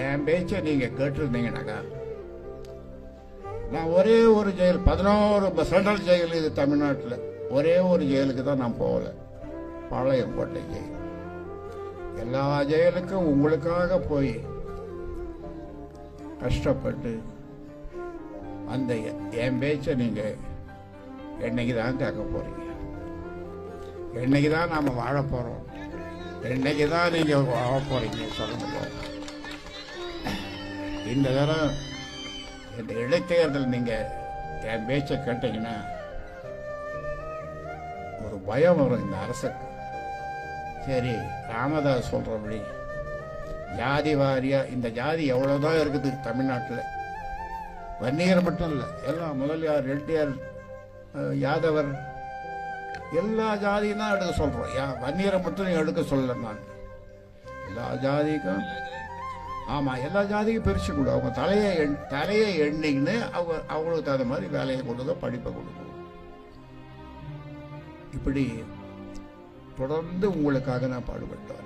என் பேச்சை நீங்க கேட்டிருந்தீங்கன்னாக்கா நான் ஒரே ஒரு ஜெயில் பதினோரு சென்ட்ரல் ஜெயில் இது தமிழ்நாட்டில் ஒரே ஒரு ஜெயிலுக்கு தான் நான் போகல. பாளையங்கோட்டை ஜெயில் எல்லா ஜெயிலுக்கும் உங்களுக்காக போய் கஷ்டப்பட்டு அந்த என் பேச்சை நீங்க என்னைக்கு தான் கேட்க போறீங்க? என்னைக்கு தான் நாம வாழ போறோம்? என்னைக்கு தான் நீங்க வாழ போறீங்க? சொல்லுங்கள் இந்த தரம் இந்த இடைத்தேர்தல் நீங்கள் என் பேச்சை கேட்டீங்கன்னா ஒரு பயம் வரும் இந்த அரசுக்கு. சரி ராமதாஸ் சொல்கிறபடி ஜாதி வாரியா இந்த ஜாதி எவ்வளோதான் இருக்குது தமிழ்நாட்டில். வன்னியர் மட்டும் இல்லை எல்லாம் முதலியார் ரெட்டியார் யாதவர் எல்லா ஜாதியும் தான் எடுக்க சொல்கிறோம் யா வன்னியரை மட்டும் எடுக்க சொல்லலை நான். எல்லா ஜாதிக்கும் ஆமாம் எல்லா ஜாதிக்கும் பிரித்து கொடு. அவங்க தலையை எண் தலையை எண்ணிங்கன்னு அவங்க அவங்களுக்கு தகுந்த மாதிரி வேலையை கொடுக்க படிப்பை கொடுக்கும் இப்படி தொடர்ந்து உங்களுக்காக நான் பாடுபட்டேன்.